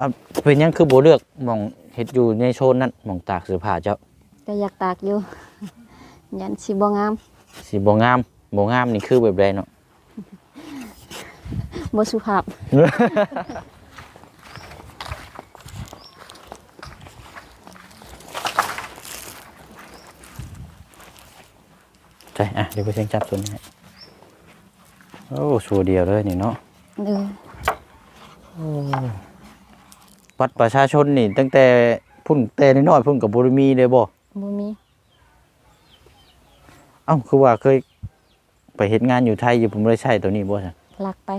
อะเป็นหยังคือบ่เลือกหมองเฮ็ดอยู่ในโซนนั้นหมองตากเสื้อผ้าเจ้าก็อยากตากอยู่ ยันสิบ่งามสิบ่งามบ่งามนี่คือแบบใดเนาะบ่สุภาพใช่อะเดี๋ยวไปเช็งจับส่วนนี้ให้โอ้สูเดียวเลยนี่เนาะเด้อ บัตรประชาชนนี่ ตั้งแต่พุ่นแต่น้อยๆพุ่นกับบุรมีเลยบ่บ่มีเอ้าคือว่าเคย ไปเฮ็ดงานอยู่ไทยอยู่ผมบ่ได้ใช้ตัวนี้บ่ซั่นลักไป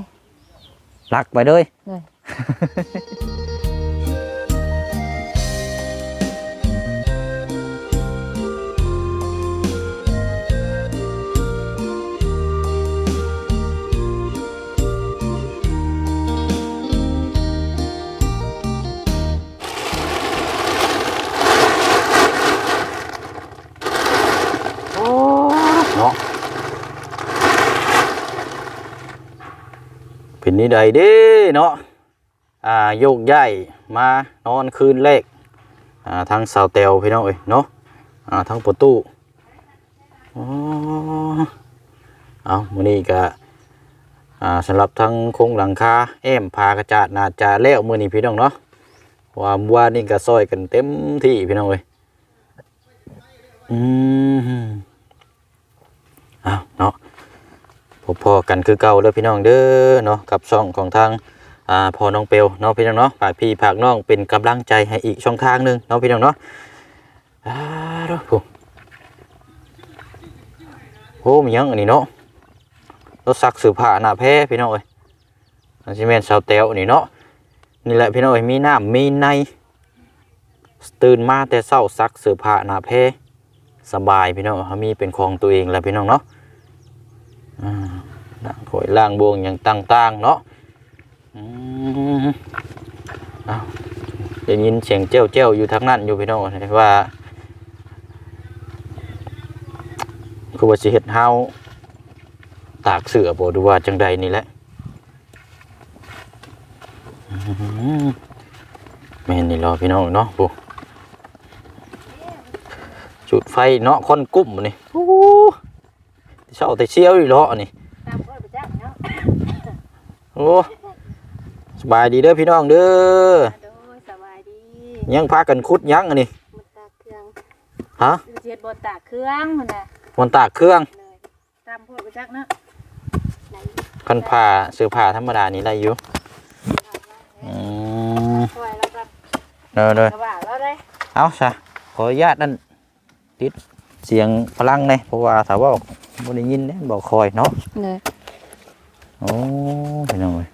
ลักไปเลยเลย นี่ใดเด้เนาะอ่าโยกย้ายมานอนคืนแรกอ่าทั้งสาวเตวพี่น้องเอ้ยเนาะอ่าทั้งประตูอ๋อเอามื้อนี้ก็อ่าสำหรับทั้งโครงหลังคาแอมพากระจาดน่าจะแล้วมื้อนี้พี่น้องเนาะว่าเมื่อวานนี่ก็ซอยกันเต็มที่พี่น้องเอ้ยอืมอ้าวเนาะ พบพอกันคือเก่าเด้อพี่น้องเด้อเนาะกับช่องของทางอ่าพอน้องเปลวเนาะพี่น้องเนาะฝากพี่ฝากน้องเป็นกำลังใจให้อีกช่องทางหนึ่งเนาะพี่น้องเนาะอ่าเด้อผู้โอ้มียังอันนี้เนาะรถซักสือผ้าหน้าแพ้พี่น้องเอ้ยอันสิแม่นสาวแตวนี่เนาะนี่แหละพี่น้องเอ้ยมีน้ำมีในตื่นมาแต่เช้าซักสือผ้าหน้าแพ้สบายพี่น้องเขามีเป็นของตัวเองแล้วพี่น้องเนาะ ล้างถ้วยล้างบวงอย่างต่างๆเนาะเอาได้ยินเสียงเจ้าเจ้าอยู่ทางนั้นอยู่พี่น้องว่าคือว่าสิเฮ็ดเฮาตากเสือบ่ดูว่าจังใดนี่แหละแม่นนี่รอพี่น้องเนาะปุ๊จุดไฟเนาะคนกุ้มนี่าแต่เชี่ยวอยู่เลาะนี่ตามพ่อไปจ้าเนาะโอ้สบายดีเด้อพี่น้องเด้อโดยสบายดียังพากันคุดยังอันนี้มันตากเครื่องฮะเสียดบ่ตากเครื่องพุ่นน่ะมันตากเครื่องเลยตามพ่อไปจักเนาะคันผ่าเสื้อผ้าธรรมดานี่ได้อยู่อืมช่วยแล้วก็เด้อเด้อกระบะแล้วได้เอาซะขออนุญาตนั่นติดเสียงพลังเลยเพราะว่าถ้าว่า บ่ได้ยินเนี่ยบอกคอยเนาะเลยโอ้พี่น้องเอ้ย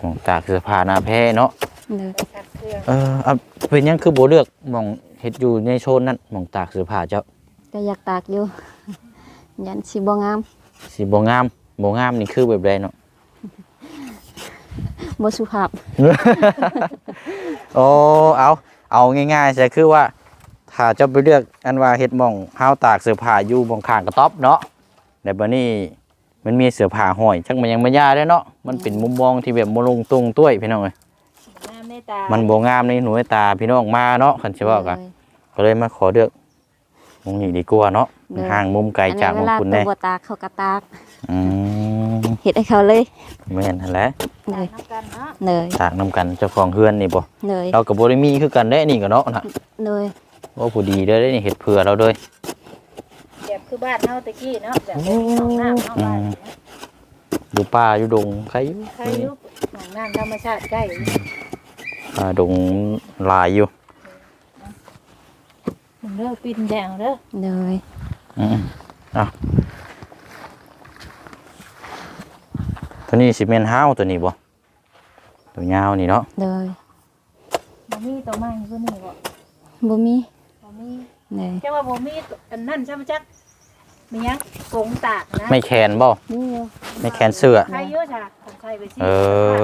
หม้องตากเสื้อผ้าหน้าแพ้เนาะเลยตักเครื่องเออเอาเป็นหยังคือบ่เลือกหมองเฮ็ดอยู่ในโซนนั้นหมองตากเสื้อผ้าเจ้าก็อยากตากอยู่ ยันสิบ่งามสิบ่งามบ่งามนี่คือแบบใดเนาะ บ่สุภาพ โอ้เอา เอาง่ายๆใช่คือว่า ถ้าเจ้าไปเลือกอันว่าเฮ็ดหมองเฮาตากเสื้อผ้าอยู่บงข้างกระต๊อบเนาะแต่บัดนี้มันมีเสื้อผ้าห้อยจักมันยังบ่ยาเด้อเนาะมันเป็นมุมมองที่แบบบ่ลงตรงต้วยพี่น้องเอ้ยน้ำในตามันบ่งามในหนูในตาพี่น้องมาเนาะคันสิว่ากันเลยก็เลยมาขอเลือกมองนี้ดีกว่าเนาะเด้อ ห่างมุมไกลจากหมองคุณอันแน่นี้เวลาตัวบ่ตากเขาก็ตากอืมเฮ็ดให้เขาเลยแม่นหั่นแหละเลตากยน้ำกันเนาะเลยตากนำกันเจ้าของเฮือนนี่บ่เลยเราก็บ่ได้มีคือกันได้นี่ก็เนาะน่ะเลย ว่าผู้ดีเด้อได้นี่เฮ็ดเผื่อเราเด้อแบบคือบ้านเฮาตะกี้เนาะแบบบ่มีห้องน้ำเนาะบ้านเนี่ยอยู่ป่าอยู่ดงใครอยู่ใครอยู่ห้องน้ำธรรมชาติใกล้ป่าดงหลายอยู่มันเลิกปินแดงเด้อเลยอืมอะตัวนี้สิแม่นห้าวตัวนี้บ่ตัวยาวนี่เนาะเลยบ่มีตัวใหม่ผู้นี้บ่บ่มีบ่ มีเลยแค่ว่าบ่มีอันนั้นใช่มั้ยจักมีหยังกงตากนะไม่แขนบ่ นี่อยู่ไม่แขนเสื้อใครเยอะจ้ะคนใครไปสิเอ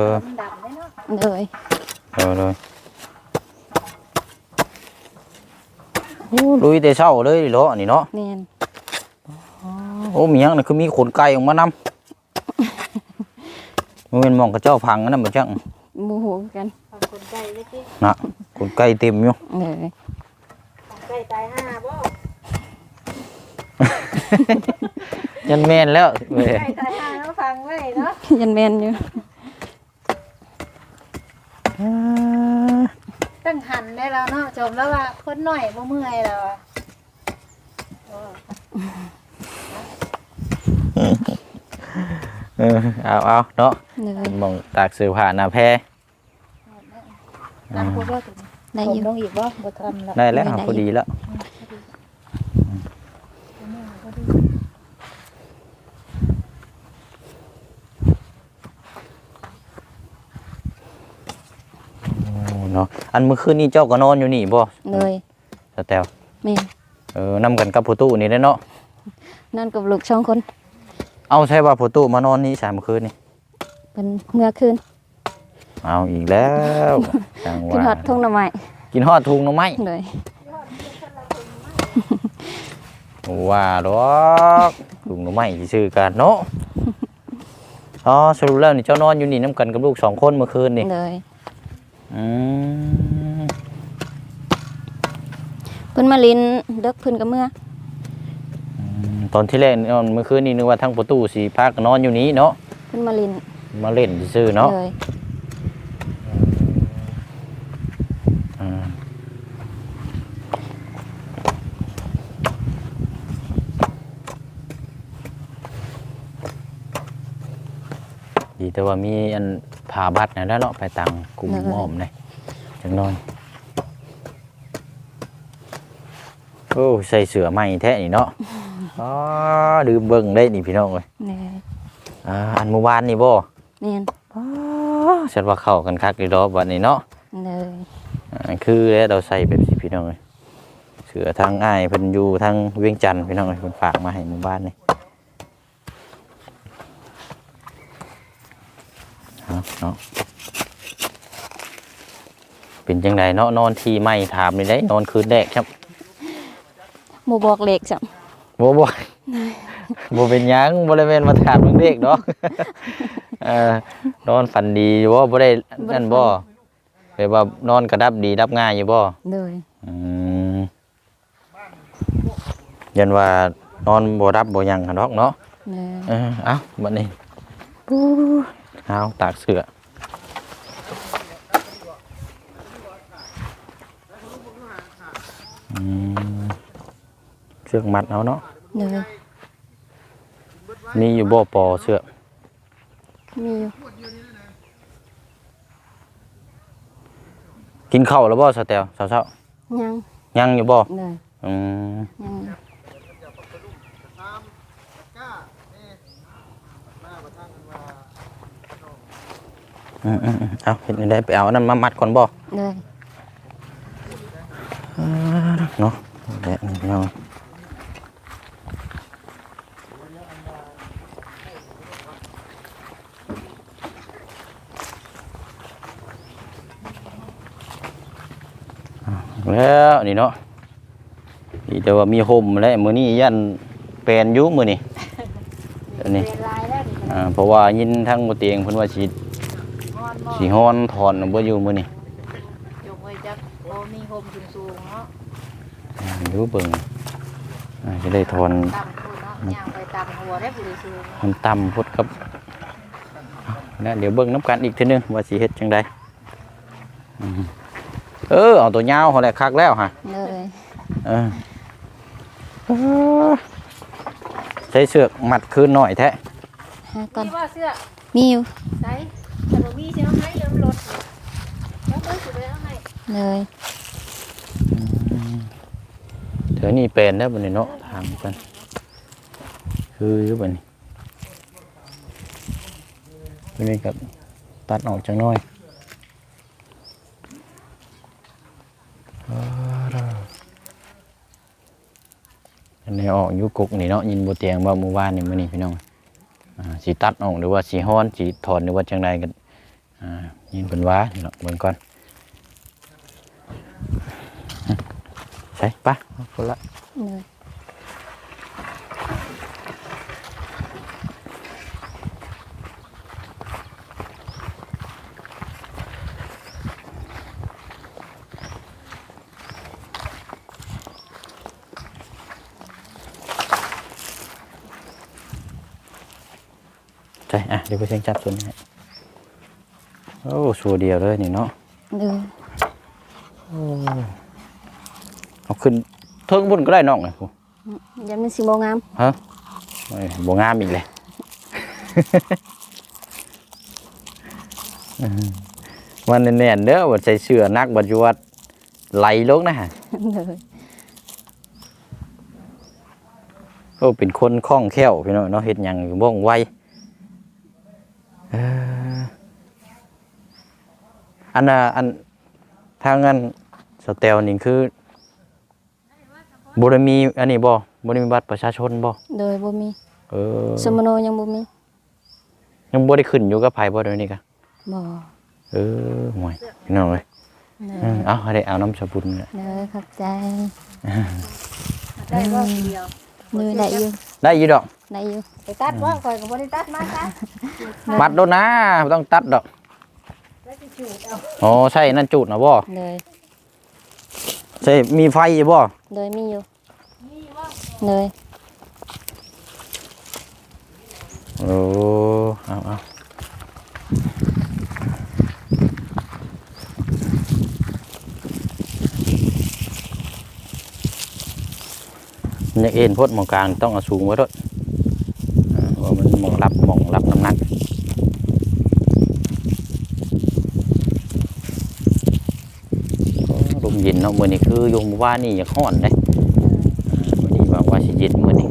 อ มันดำได้เนาะเลยเออเลยโอ้ลุยแต่เช้าเลยเหรออันนี่เนาะแม่นโอ้มีหยังน่ะคือมีขนไก่ออกมานำโอ้มันเป็นหมองกระเจ้าพังนั่นบ่จังโมโหกันทำคนไก่เล็กนะคนไก่เต็มอยู่เลย ๆของไก่ตายห้าบ่ยันแม่นแล้วเว้ยไก่ตายห้าแล้วฟังไว้เนาะยันแมนอยู่ตั้งหันได้แล้วเนาะจมแล้วว่าคนหน่อยบ่เมื่อยแล้วอะโอ้เออเอาเอาเนาะเลยหมองตากเสื้อผ้าหน้าแพร ตามพูดว่าถึง ได้ผมอยู่ต้องอีกบ่บ่ทำแล้วได้แล้วได้ได้พอดีแล้วโอ้เนาะอันเมื่อคืนนี้เจ้าก็นอนอยู่นี่บ่เลยสแตลแม่นเออนำกันกับผู้ตู้นี่ได้อเนาะนั่นกับลูกสองคนเอาใช่ว่าผู้ตู้มานอนนี่สามคืนนี่เป็นเมื่อคืน เอาอีกแล้วจังหกินวะฮอดทุ่งหน่อไม้กินฮอดทุงหน่อไม้เลยว่าดอกทุงหน่อไม้ที่ซื้อกันเนาะอ๋อสรุปแล้วนี่เจ้านอนอยู่นี่น้ำกันกับลูกสองคนเมื่อคืนนี่เลยอืมเพิ่นมาลินเด็กเพิ่นกับเมื่อตอนที่แรกนอนเมื่อคืนนี่นึกว่าทั้งประตูสีพักนอนอยู่นี้เนาะเพิ่นมาลินมาเล่นซื่อๆเนาะเลย แต่ว่ามีอันผ่าบัตรนะแล้วเนาะไปตังกลุ่มอ้อมเลยจังนอนโอ้ใส่เสือใหม่แท้นี่เนาะอ๋อดืมเบิ่งได้นี่พี่น้องเลยเลยอ่าอันเมื่อวานนี่บ่แม่นฉันว่าเข้ากันคักดีดอกวันนี้เนาะเลยอ่าคือแล้วเราใส่แบบสิพี่น้องเลยเสือทางอ้ายเพิ่นอยู่ทางเวียงจันทน์พี่น้องเลยเพิ่นฝากมาให้หมู่บ้านนี่ เอาเนาะเป็นจังไดเนาะนอนที่ไม่ถามนี่ได้นอนคืนแรกครับหมู่บอกเลขจ้ะบ่บ่บ่เป็นหยังบ่ได้แม่นมาถามเรื่องเด็กดอกเออนอนฝันดีอยู่บ่บ่ได้นั่นบ่แบบว่านอนกระดับดีรับง่ายอยู่บ่เลยอืมยันว่านอนบ่รับบ่หยังกันดอกเนาะเลยเออเอ้าบัดนี้ เอาตากเสื้ออืมเชือกมัดเอาเนาะเลยมีอยู่บ่ปอเชือกมีอยู่กินข้าวแล้วบ่สแตลเช้ายังๆยังอยู่บ่เลยอืมยัง อยู่อืมอืมอืมเอาเห็นได้ไปเอาอันนั้นมามัดก่อนบ่เลยเนาะแดะนี่เนาะแล้วนี่เนาะดีแต่ว่ามีห่มแล้วมื้อนี้ยันแปลนอยู่มื้อนี้เดี๋ยวนี้เป็นลายแล้วนี่อ่าเพราะว่ายินทั้งบ่เตียงเพิ่นว่าสิงอนบ่ สิฮ้อนถอนบ่อยู่มื้อนี้จงไว้จักโอ้มีโฮมสูงๆเนาะอ่าอยู่เบิ่งอ่าจะได้ถอนต่ำพูดเนาะย่างไปต่ำหัวได้ผู้ใดสูงมันต่ำพุดครับนะเดี๋ยวเบิ่งน้ำกันอีกทีหนึงว่าสิเฮ็ดจังไดอืมเออเอาตัวยาวเขาแหละคักแล้วฮะเลยเออใช้เสือกมัดคืนหน่อยแท้หาก่อนมีว่าเสื้อมีอยู่ใส่ มีเสียให้ยืมรถแล้วก็สิไปเอาให้เลยเดี๋ยวนี้เป็นแล้วบัดนี้เนาะถามกันคืออยู่บัดนี้บัดนี้กับตัดออกจังน้อยอันนี้ออกยู่กุกนี่เนาะยินบ่เตียงบ่เมื่อวานนี่มื้อนี้พี่น้องอ่าสิตัดออกหรือว่าสิฮ้อนสิถอนหรือว่าจังไดกัน à, nhìn bên quá thì con đấy ba có lại. Đây à đi với xem chặt xuống này. ใช่ปะเอาคนละเลยอช่อะเดี๋ยวไปเชียงจับส่วนนี้ให้โอ้ชัวเดียวเลยนี่เนาะเลยเอาขึ้นเทิงบนก็ได้น้องเลยครูยันมันสิบ่งามฮะโอ้ยบ่งามอีกเลยอืมมันแน่นๆเด้อว่าใส่เสื้อนักบัดยวดไหลลงนะฮะเลยโอ้เป็นคนคล่องแคล่วพี่น้องเนาะเฮ็ดหยังว่องไวเอ่อ อันน่ะอันทางอันสเตลนี่คือบ่ได้มีอันนี้บ่บ่ได้มีบัตรประชาชนบ่เลยบ่มีเออสมโนยังบ่มียังบ่ได้ขึ้นอยู่กับไผบ่เดี๋ยวนี้กะบ่เออห่วยพี่น้องเอ้ยเลเออยเอาให้ได้เอาน้ำสบุนเนี่ยเลยขอบใจได้บ่เดียวเลยได้อยู่ได้อยู่ดอกได้อยู่ไปตัดบ่ข่อยก็บ่ได้ตัดมาจ้ะมัดโดนนะบ่ต้องตัดดอกแล้วสิจูดเอาอ๋อใช่นั่นจูดนะบ่เลยใช่มีไฟอยู่บ่เลยมีอยู่นี่ว่าเลยโอ้เอาเอาเนี่ยเอ็นพดหมองกลางต้องเอาสูงไว้ด้วยอ่าเพราะว่ามันหมองรับหมองรับน้ำหนักโอ้ลมเย็ นเนาะมื้อนี้คืออยมว่านี่อยากฮ้อนเด้มื้อนี้ว่าว่าสิเย็นมื้อนี้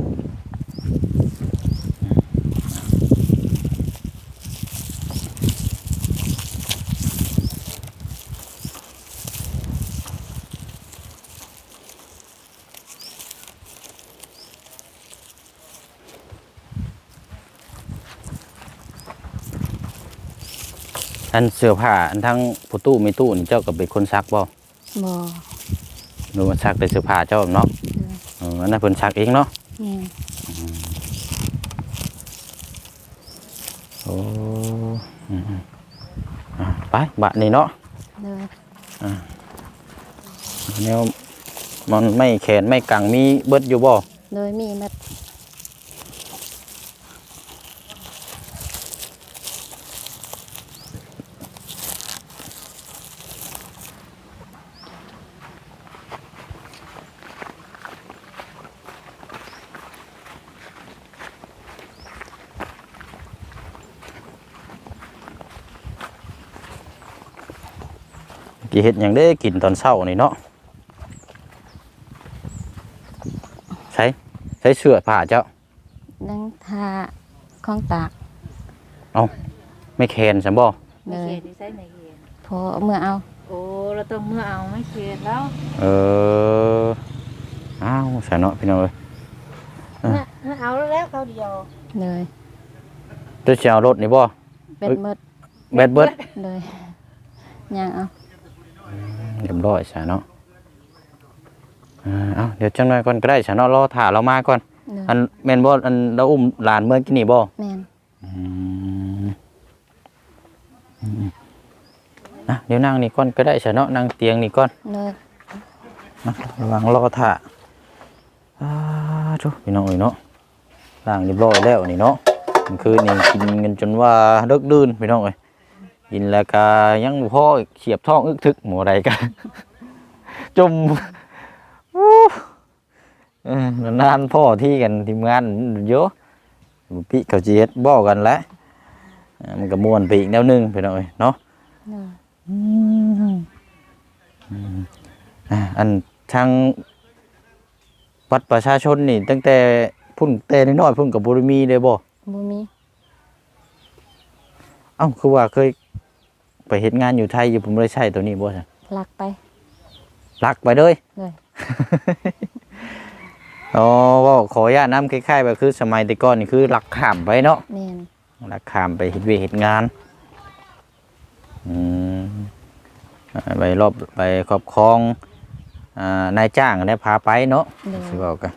อันเสื้อผ้าอันทั้งผู้ตู้มีตู้นี่เจ้าก็เป็นคนซักบ่ บ่หรือว่าซักแต่เสื้อผ้าเจ้าเนาะเอออันนั้นเพิ่นซักเองเนาะแม่นโอ้อืมๆอะไปบะนี่เนาะ เลย แนวมันไม่แขนไม่กังมีเบิดอยู่บ่เลยมีหมด กี่เฮ็ดหยังได้กินตอนเช้านี่เนาะใช้ใช้เสื้อผ้าเจ้านังทาของตากไม่แขนซั่นบ่เลไม่ยเขตนี่ใส่ไม่เขตพอเอามื่อเอาโอ้เราต้องเมื่อเอาไม่เขตแล้วเอออ้าวใส่เนาะพี่น้องเอ้ยอะเมื่อเมื่อเอาแล้วเขาเดียวเลยจะสิเอารถนี่บ่เป็นเอ้ยหมดแบดเบิดเลยย่างเอา เรียบร้อยใช่เนาะอ่าเอาเดี๋ยวจังหน่อยก่อนก็ได้ใช่เนาะรอถ่าเรามาก่อนเลยอันแม่นบ่อันเราอุ้มหลานเมื่อกี้นี่บ่แม่นอืมอืมนะเดี๋ยวนั่งนี่ก่อนก็ได้ใช่เนาะนั่งเตียงนี่ก่อนเลยนะระวังรอถ่าอ้าทุพี่น้องเอ้ยเนาะล้างเรียบร้อยแล้วนี่เนาะกลางคืนนี่กินกันจนว่าเลิกดื่นพี่น้องเอ้ย กินแล้วก็ยังบ่พออีกเขียบท้องอึกทึกหมู่ใดกันจมอู้เออนานๆพ่อที่กันทีมงานเยอะพี่เขาจีเฮ็ดบอกกันแหล้วมันก็ม่วนไปอีกแนวหนึงไปหน่อยเนาะเลยอืมอ่าอันทางบัตรประชาชนนี่ ตั้งแต่พุ่นแต่น้อยๆพุ่นกับบุรมีเลยบ่บ่มีเอ้าคือว่าเคย ไปเฮ็ดงานอยู่ไทยอยู่ผมไม่ได้ใช้ตัวนี้บ่ใช่ลักไปลักไปเลยเลยอ๋อเว่าขออนุญาตน้ำคล้ายๆแบบคือสมัยแต่ก่อนนี่คือลักข้ามไปเนาะแม่นลักข้ามไปเฮ็ดเวยกเฮ็ดงานอืมอ่าไปรอบไปครอบครองอ่านายจ้างได้พาไปเนาะเลยสิบอกกัน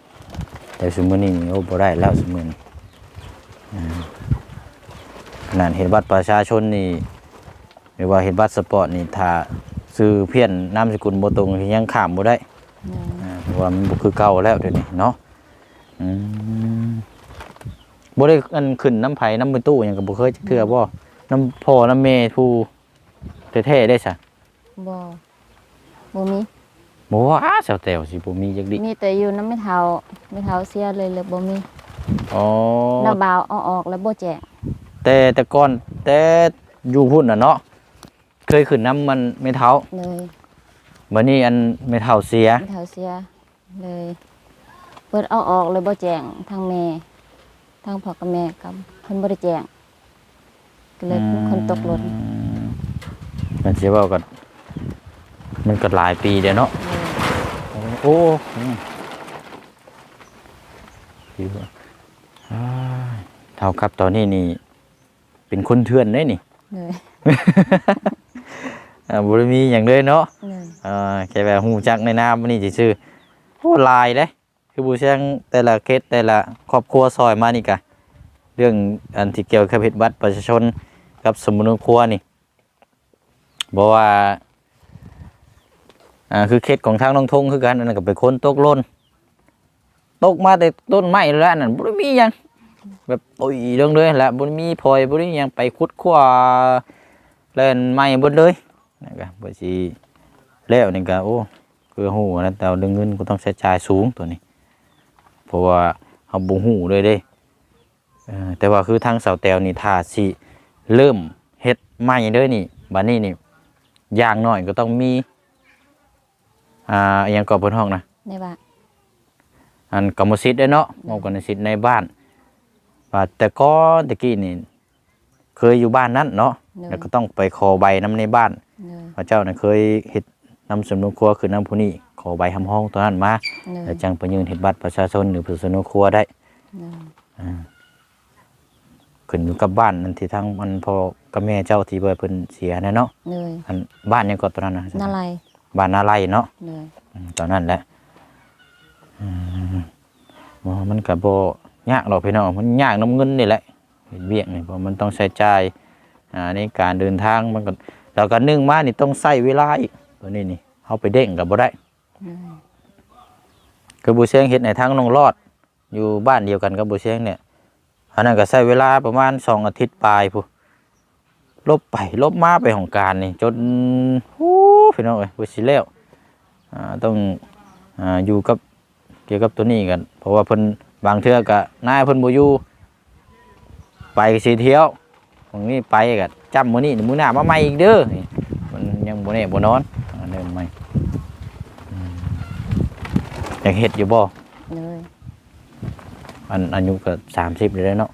แต่สมมือนี้โอ้บ่ได้แล้วสมมือนี้อ่าขนาดเห็นบัตรประชาชนนี่ หรือว่าเห็นบัตรสปอร์ตนี่ถ้าซื้อเพี้ยนนามสกุลบ่ตรงยังข้ามบ่ได้เลยอ่าเพราะว่ามันบ่คือเก่าแล้วเดี๋ยวนี้เนาะอืมบ่ได้อันขึ้นน้ำไผน้ำเป็นตู้หยังก็บ่เคยจักเทื่อบ่น้ำพ่อน้ำแม่ผู้แท้ๆได้ซะบ่บ่มีบ่ว่าสาวแตวสิบ่มีจักดิมีแต่อยู่น้ำไม่เท่าไม่เท่าเสียเลยเลยบ่มีอ๋อน้าบ่าวเอาออกแล้วบ่แจกแต่แต่ก่อนแต่อยู่พุ่นน่ะเนาะ เคยขึ้นน้ำมันไม่เท้าเลยบัดนี้อันไม่เท้าเสียไม่เท่าเสีย เลย เปิดเอาออกเลยบ่แจงทางแม่ทางพ่อกับแม่กับเพิ่นบ่ได้แจงก็เลยเป็นคนตกหล่นอืมมันสิเว้ากันมันก็หลายปีเด้เนาะเลยโอ้อืมดีว่ะอ้ายเท่ากับตอนนี้นี่ เป็นคนเถื่อนได้นี่ เลยอ่าบริมีอย่างเลยเนาะเลยอ่าแค่แบบหูจักในน้ำนี่ซื่อๆโอ้หลายเลยคือบูเชียงแต่ละเคสแต่ละครอบครัวซอยมานี่กะเรื่องอันที่เกี่ยวกับเฮ็ดบัตรประชาชนกับสมุนครัวนี่บอกว่าอ่าคือเคสของทางน้องทงคือกันอันนั้นก็เป็นคนตกหล่นตกมาแต่ต้นไม้แล้วอันนั่นบ่ได้มีหยังแบบโอ้ยเรื่องเลยแหละบ่ได้มีพลอยบ่ได้มีหยังไปขุดขั้วเล่นไม้เบิดเลย นั่นก็บ่สิแล้วนี่ก็โอ้คือฮู้นะแต่ว่าเรื่องเงินก็ต้องใช้จ่ายสูงตัวนี้ เพราะว่าเฮาบ่ฮู้เลยเด้เออแต่ว่าคือทางเสาแตวนี่ถ้าสิเริ่มเฮ็ดใหม่เด้อนี่บัดนี้นี่อย่างน้อยก็ต้องมี อ่าอหยังก่อเพิ่นห้องนะในบ้านอันกรรมสิทธิ์เด้อเนาะมอบกรรมสิทธิ์ในบ้านว่าแต่ก่อนตะกี้นี่ เคยอยู่บ้านนั้นเนาะเลยแล้วก็ต้องไปขอใบนํในบ้านเลย พระเจ้าน่ะเคยเฮ็ดนำสำนวนครัวคือนํผู้นี้ขอใบทำห้องตัวนั้นมาเลยแล้วจังไปยืนเฮ็ดบัตรประชาชนหรือผู้สำนวนครัวได้เลยขึ้นอยู่กับบ้านนั่นที่ทางมันพ่อกับแม่เจ้าที่ว่าเพิ่นเสียนะเนาะเลยอันบ้านหยังก็ตอนนั้นนะนาลายบ้านนาไลเนาะเลยอืมตอนนั้นแหละอืมบ่มันก็บ่ยากหรอกพี่น้องมันยากน้ำเงินนี่แหละเฮ็ดเวียกนี่เพราะมันต้องใช้จ่ายอ่าในการเดินทางมันก็ แล้วก็นึ่งมานี่ต้องใช้เวลาอีกตัวนี้นี่เฮาไปเด้งก็บ่ได้คือบูเชียงเฮ็ดในทางนองรอด อยู่บ้านเดียวกันกับบูเชียงเนี่ยอันนั้นก็ใช้เวลาประมาณ2องอาทิตย์ปลายพุลบไปลบมาไปของการนี่จนฮู้พี่น้องเอ้ยบ่สิแล้วอ่าต้องอ่าอยู่กับเกี่ยวกับตัวนี้กัน เพราะว่าเพิ่นบางเทือก็นายเพิ่นบ่อยู่ไปสิเที่ยว ตรงนี้ไปก็จำมื้อนี้มื้อหน้ามาใหม่อีกเด้อนี่มันยังบ่แน่บ่นอนอ่าเดินใหม่อืมอยากเฮ็ดอยู่บ่เลยอันอายุก็30เลยเนาะ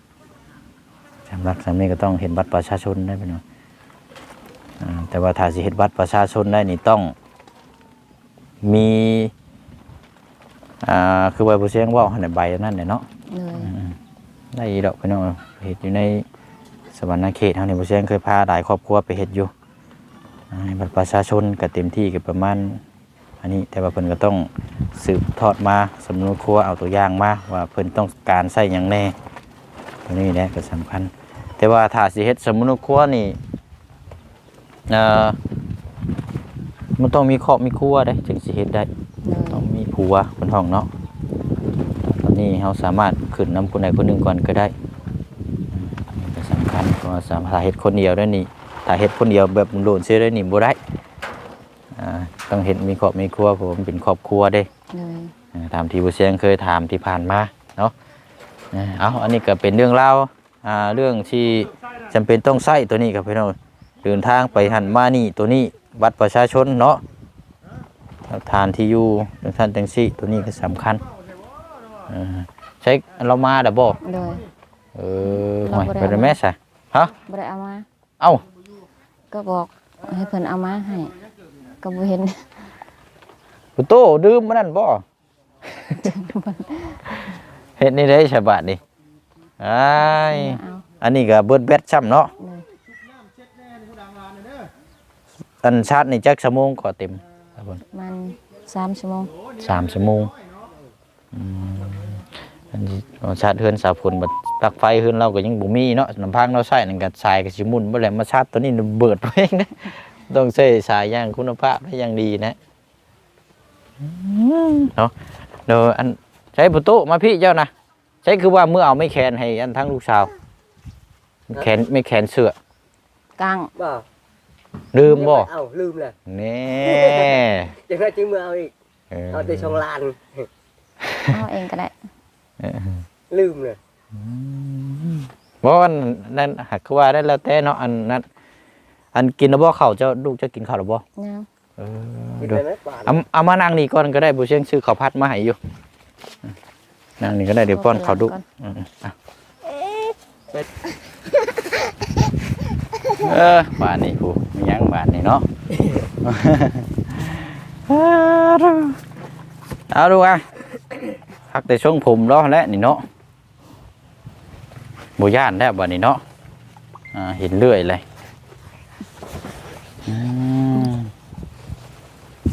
สำหรับสามีก็ต้องเห็นบัตรประชาชนได้พี่น้องอ่าแต่ว่าถ้าสิเฮ็ดบัตรประชาชนได้นี่ต้อง มีอ่าคือใบผู้เสียงเว่าในใบนั่นเนี่ยเนาะเลยอืมได้ดอกพี่น้องเห็ดอยู่ในส วรรณเขตทางในผู้เสียงเคยพาหลายครอบครัวไปเห็ดอยู่อ่าบัตรประชาชนก็เต็มที่ก็ประมาณอันนี้แต่ว่าเพิ่นก็ต้องสืบทอดมาสำนวนครัวเอาตัวอย่างมาว่าเพิ่นต้องการใส่หยังแน่ตัวนี้แหละก็สำคัญ แต่ว่าถ้าสิเฮ็ดสำนวนครัวนี่เอ่อมันต้องมีครอบมีครัวได้จึงสิเฮ็ดได้เลยต้องมีผัวคนห้องเนาะตอนนี้เราสามารถขึ้นนำคนใดคนหนึ่งก่อนก็ได้อืมอัน นี้ก็สำคัญเพราะว่าสามารถเฮ็ดคนเดียวได้นี่ถ้าเฮ็ดคนเดียวแบบโดนเสียได้นี่บ่ได้อ่าต้องเห็นมีครอบมีครัวผมเป็นครอบครัวเด้เลยอ่าตามที่ผู้เสียงเคยถามที่ผ่านมาเนาะอ่าเอาอันนี้ก็เป็นเรื่องเล่าวอ่าเรื่องที่จำเป็นต้องใช้ตัวนี้ครับพี่น้องเดินทางไปหันมานี่ตัวนี้บัตรประชาชนเนาะหลักฐานที่อยู่จังท่านจังซี่ตัวนี้ก็สำคัญอ่าใช้เรามาดับบ่เลยเออเราไม่บ่ได้เป็นเอามาแม่ซะ ฮะบ่ได้เอามา เอ้าก็บอกให้เพิ่นเอามาให้ ก็บ่เห็นปุโตดื่มมานั่นบ่ เฮ็ดนี่ได้ฉบับนี่อ้ายเอาอันนี้ก็เบิดแบตซ้ำเนาะ เลยอันชาร์จนี่จักชั่วโมงก็เต็มครับผมมันสามชั่วโมงสามชั่วโมงอืม อันนี้ชาร์จเฮือนสาผลบัดปลั๊กไฟเฮือนเราก็ยังบ่มีเนาะลำพังเราใช้นั่นก็สายก็สิหมุนบ่แล้วมาชาร์จตัวนี้เบิดไปเองนะต้องใช้สายอย่างคุณภาพให้อย่างดีนะอืมเนาะเดี๋ยวอันใช้ประตูมาพี่เจ้านะใช่คือว่าเมื่อเอาไม่แขนให้อันทั้งลูกสาวแขนไม่แขนเสื้อกลางบ่ลืมบ่เอ้าลืมเลยนี่จังได้จึงมือเอาอีกเออเอาแต่ช่องลานเอาเองก็ได้ ลืมเลยบ่อันนั่นหักคือว่าได้แล้วแต่เนาะอันนั้นอันกินแล้วบ่ข้าวเจ้าลูกเจะกินข้าวแล้วบ่นะเออกินเดี๋ยวได้ไหมป่านเอาเอามานั่งนี่ก่อนก็ได้บ่เชียงซื้อข้าวผัดมาให้อยู่นั่งนี่ก็ได้เดี๋ยวป้อนข้าวดุอืมๆอะเออบ้านนี้ผู้มีหยังบ้านนี้เนาะเอาดูอะ พักแต่ช่วงผมรอแล้วนี่เนาะบ่ย่านแล้วบัดนี้เนาะอ่าเห็นเรื่อยเลยอืม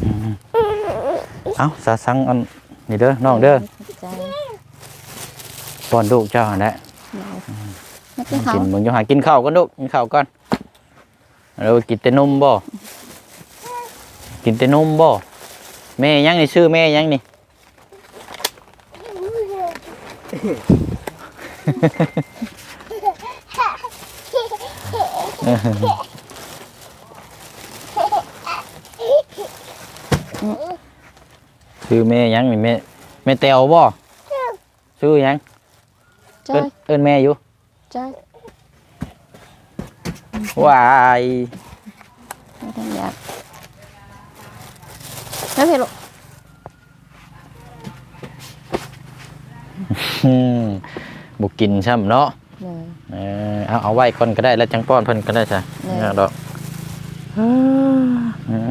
อืมเอาสาสังอันนี่เด้อน้องเด้อใจป้อนลูกเจ้าหั่นแหละไม่กินเขากินมึงจะหากินข้าวกันลูกกินข้าวก่อนเรากินแต่นมบ่กินแต่นมบ่แม่ยังนี่ชื่อแม่ยังนี่ ชื่อแม่ยังนี่แม่แม่เตียวบ่ชื่อยังจ้เอิ้อนยเอิ้นแม่อยู่จ้อยวายไม่ต้องอยากแล้วพี่ลูกอืม บุกินช่ำเนาะเลยเออเอาเอาไว้ก่อนก็ได้แล้วจังป้อนเพิ่นก็ได้จ้ะได้นี่ดอกอื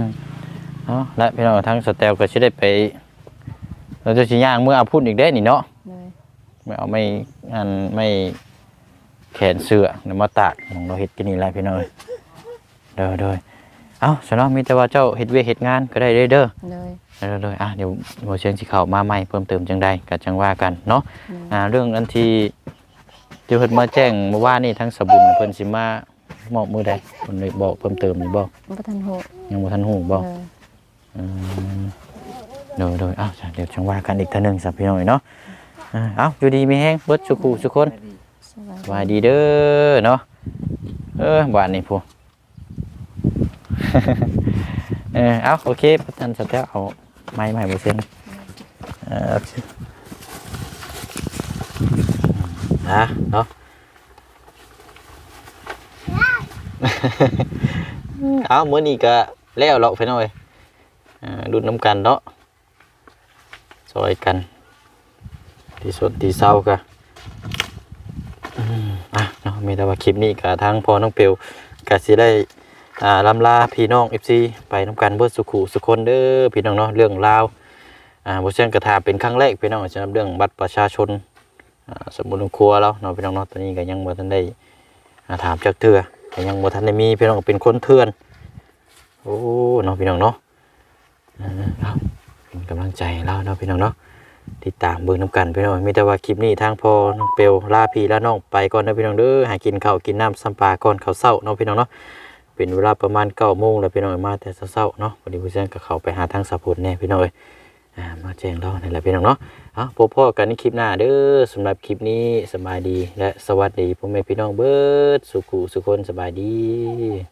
มๆเอาและพี่น้องทั้งสแตลก็สิได้ไป เราจะสิย่างเมื่อเอาพุ่นอีกได้นี่เนาะเลยไม่เอาไม่อันไม่แขนเสื้อเดี๋ยวมาตากหมองเราเฮ็ดกินนี่แหละพี่น้องเอ้ยเด้อเด้อเอาสนอมีแต่ว่าเจ้าเฮ็ดเวยกเฮ็ดงานก็ได้เด้อเด้อ เลยอะเดี๋ยวโมเชียงสิเข้ามาใหม่เพิ่มเติมจังใดก็จังว่ากันเนาะเลยอ่าเรื่องอันที่ที่เพิ่นมาแจ้งเมื่อวานนี่ทั้งสบุญเพิ่นสิมามอบมือใดเพิ่นได้บอกเพิ่มเติมนี่บ่มันก็ทันโหกยังบ่ทันฮู้บ่เลยอืมโดยโดยอ้าวเดี๋ยวจังว่ากันอีกเทื่อหนึงสับพี่น้อยเนาะอ่าเอาอยู่ดีมีแฮงเบิดสุขุสุคนสบายสดีเด้อเนาะเออบ้านนี่พูเออเอาโอเคพัฒนสัตว์เอา ไม้ใหม่บ่เซ็นเออนะเนาะเอามื้อนี้ก็แล้วเลาะไปหน่อยเอ่อดุนน้ำกันเนาะซอยกัน ที่สุดที่เศร้าก็อืมอะเนาะมีแต่ว่าคลิปนี้กับทางพอน้องเปียวก็สิได้ อ่าลำลาพี่น้อง FC ไปน้ำกันเบิดสุขุสุคนเด้อพี่น้องเนาะเรื่องราวอ่าบ่เช่นกระทาเป็นครั้งแรกพี่น้องสำหรับเรื่องบัตรประชาชนอ่าสมุดครัวแล้วเนาะพี่น้องเนาะตอนนี้ก็ยังบ่ทันได้อ่าถามจักเทื่อก็ยังบ่ทันได้มีพี่น้องเป็นคนเถื่อนโอ้เนาะพี่น้องเนาะเออเอาเป็นกำลังใจให้เราเนาะพี่น้องเนาะติดตามเบิ่งน้ำกันพี่น้องมีแต่ว่าคลิปนี้ทางพอน้องเปลวลาพี่ลาน้องไปก่อนนะพี่น้องเด้อหากินข้าวกินน้ำสัมปาก่อนข้าวเช้าเนาะพี่น้องเนาะ เป็นเวลาประมาณเก้าโมงแล้วพี่น้องมาแต่เศร้าๆเนาะพอดีผู้เชี่ยงกับเขาไปหาทางสะพุนแน่พี่น้องเอ้ยมาแจ้งเราในแหละพี่น้องเนาะเอาพบพ่อกันในคลิปหน้าเด้อสำหรับคลิปนี้สบายดีและสวัสดีพ่อแม่พี่น้องเบิร์ดสุขุสุคนสบายดี